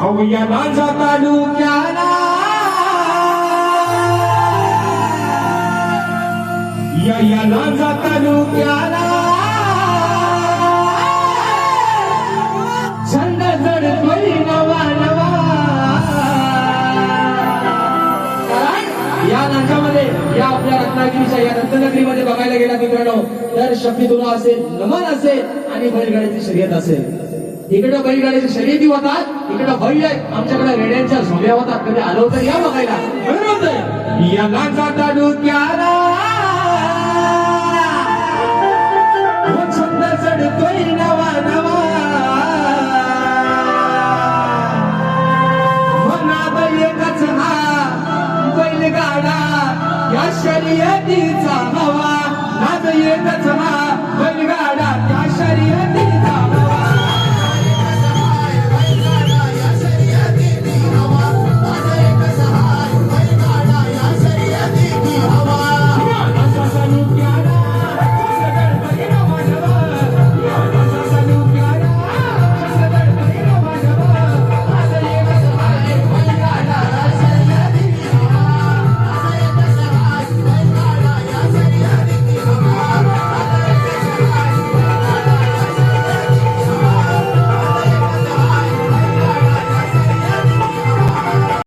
अवयाला जाता तालुक्याला. या याला जाता छंद जड कोई नवा नवा. या नाटकामध्ये या आपल्या रत्नागिरीच्या या रत्ननगरीमध्ये बघायला गेला मित्रांनो तर शक्ती तुला असेल नमन असेल आणि बैलगाड्याची शर्यत असेल. इकडं बैलगाड्याची शर्यती होतात इकडं बैल आहेत. आमच्याकडे रेड्यांच्या झोल्या होतात. कधी आलो तर या बघायला. यंगाचा आहे? याला जाता डोक्याला हो छंद चढतोय नवा नवा. मनात एकच हा बैलगाडा. या शर्यतीचा हवा नाद एकच हा